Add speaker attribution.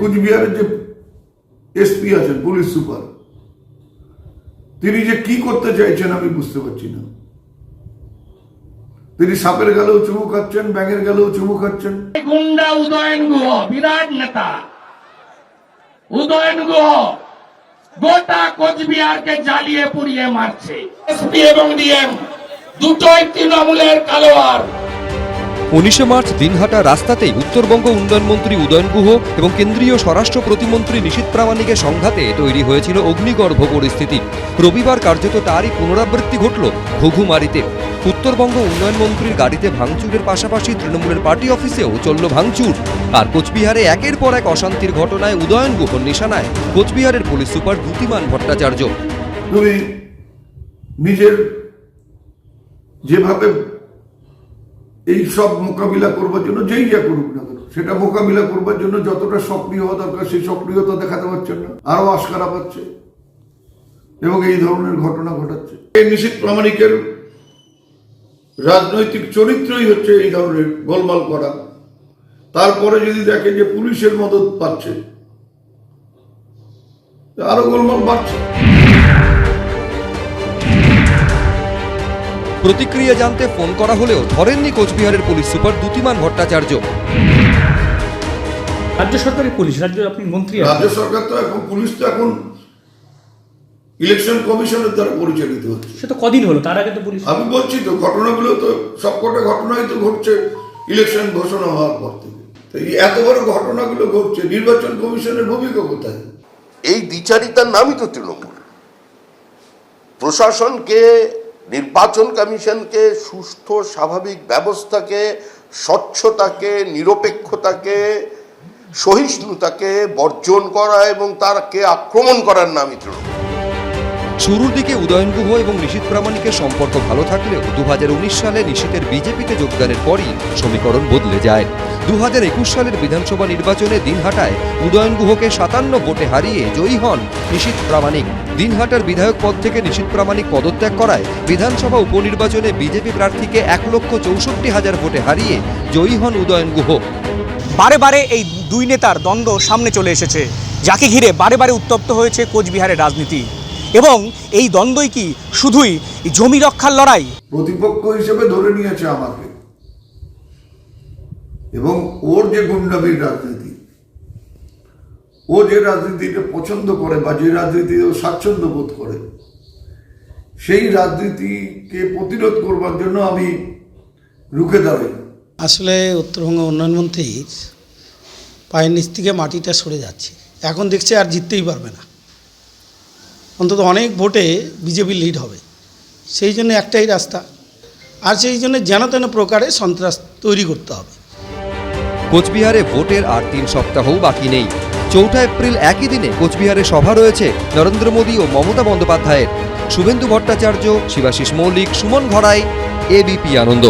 Speaker 1: কুচবিহারের যে এসপি আছেন, police super, তিনি যে কি করতে চাইছেন আমি বুঝতে পারছি না। তিনি সাপের গেলেও চুমু খাচ্ছেন, ব্যাঙের গেলেও চুমু খাচ্ছেন।
Speaker 2: গুন্ডা উদয়ন গুহ, বিরাট নেতা। উদয়ন গুহ, গোটা কোচবিহারকে জ্বালিয়ে পুড়িয়ে মারছে। এসপি এবং ডিএম, দুটোই তৃণমূলের কালোয়ার।
Speaker 3: উনিশে মার্চ দিনহাটা রাস্তাতেই উত্তরবঙ্গ উন্নয়ন মন্ত্রী উদয়ন গুহ এবং কেন্দ্রীয় স্বরাষ্ট্র প্রতিমন্ত্রী নিশীত প্রামাণিকের সংঘাতে তৈরি হয়েছিল অগ্নিগর্ভ পরিস্থিতি। রবিবার কার্যত তারই পুনরাবৃত্তি ঘটল ঘুঘুমারিতে। উত্তরবঙ্গ উন্নয়ন মন্ত্রীর গাড়িতে ভাঙচুরের পাশাপাশি তৃণমূলের পার্টি অফিসেও চলল ভাঙচুর। আর কোচবিহারে একের পর এক অশান্তির ঘটনায় উদয়ন গুহর নিশানায়। কোচবিহারের পুলিশ সুপার দ্যুতিমান ভট্টাচার্য।
Speaker 1: নিজের যেভাবে এই সব মোকাবিলা করবার জন্য যেই যা করুক না কেন, সেটা মোকাবিলা করবার জন্য যতটা সক্রিয় হওয়া দরকার, সেই সক্রিয়তা দেখাতে পারছেন না আরও আশকারা পাচ্ছে এবং এই ধরনের ঘটনা ঘটাচ্ছে। এই নিশীত প্রামাণিকের রাজনৈতিক চরিত্রই হচ্ছে এই ধরনের গোলমাল করা। তারপরে যদি দেখে যে পুলিশের মদত পাচ্ছে আরও গোলমাল বাড়ছে।
Speaker 3: প্রতিক্রিয়া জানতে ফোন করা হলেও ধরেননি কোচবিহারের পুলিশ সুপার দ্যুতিমান ভট্টাচার্য।
Speaker 4: রাজ্য সরকারের পুলিশ রাজ্য আপনি মন্ত্রী।
Speaker 1: রাজ্য সরকার তো এখন পুলিশ তো এখন ইলেকশন কমিশনের দ্বারা পরিচালিত হচ্ছে।
Speaker 4: সে তো কদিন হলো তার আগে তো পুলিশ
Speaker 1: আমি বলছি তো ঘটনাগুলো তো সবকটা ঘটনাই তো ঘটছে ইলেকশন ঘোষণা হওয়ার পর থেকে। তো এত বড় ঘটনাগুলো ঘটছে নির্বাচন কমিশনের ভূমিকা কোথায়?
Speaker 5: এই দ্বিচারিতার নামই তো তৃণমূল। প্রশাসনকে নির্বাচন কমিশনকে সুস্থ স্বাভাবিক ব্যবস্থাকে, স্বচ্ছতাকে, নিরপেক্ষতাকে, সহিষ্ণুতাকে বর্জন করা এবং তারকে আক্রমণ করার নামই তৃণমূল।
Speaker 3: শুরুর দিকে উদয়ন গুহ এবং নিশীত প্রামাণিকের সম্পর্ক ভালো থাকলেও দু হাজার উনিশ সালে নিশীতের বিজেপিতে যোগদানের পরই সমীকরণ বদলে যায়। দু হাজার একুশ সালের বিধানসভা নির্বাচনে দিনহাটায় উদয়ন গুহকে সাতান্ন ভোটে হারিয়ে জয়ী হন নিশীত প্রামাণিক। দিনহাটার বিধায়ক পদ থেকে নিশীত প্রামাণিক পদত্যাগ করায় বিধানসভা উপনির্বাচনে বিজেপি প্রার্থীকে এক লক্ষ চৌষট্টি হাজার ভোটে হারিয়ে জয়ী হন উদয়ন গুহ।
Speaker 6: বারে বারে এই দুই নেতার দ্বন্দ্ব সামনে চলে এসেছে যাকে ঘিরে বারে বারে উত্তপ্ত হয়েছে কোচবিহারের রাজনীতি। এবং এই দ্বন্দ্বই কি শুধুই জমি রক্ষার লড়াই?
Speaker 1: প্রতিপক্ষ হিসেবে ধরে নিয়েছে আমাকে। এবং ওর যে গুন্ডামির রাজনীতি, ও যে রাজনীতিটা পছন্দ করে বা যে রাজনীতি ও স্বাচ্ছন্দ্য বোধ করে, সেই রাজনীতিকে প্রতিরোধ করবার জন্য আমি রুখে দাঁড়াই।
Speaker 7: আসলে উত্তরবঙ্গ উন্নয়ন মন্ত্রীর পায়ের নিচ থেকে মাটিটা সরে যাচ্ছে। এখন দেখছে আর জিততেই পারবে না। অন্তত অনেক ভোটে বিজেপি লিড হবে। সেই জন্য একটাই রাস্তা। আর সেই জন্য যেন তেন প্রকারে সন্ত্রাস তৈরি করতে হবে।
Speaker 3: কোচবিহারে ভোটের আর তিন সপ্তাহও বাকি নেই। চৌঠা এপ্রিল একই দিনে কোচবিহারে সভা রয়েছে নরেন্দ্র মোদী ও মমতা বন্দ্যোপাধ্যায়ের। শুভেন্দু ভট্টাচার্য, শিবাশিস মৌলিক, সুমন ঘড়াই এবিপি আনন্দ।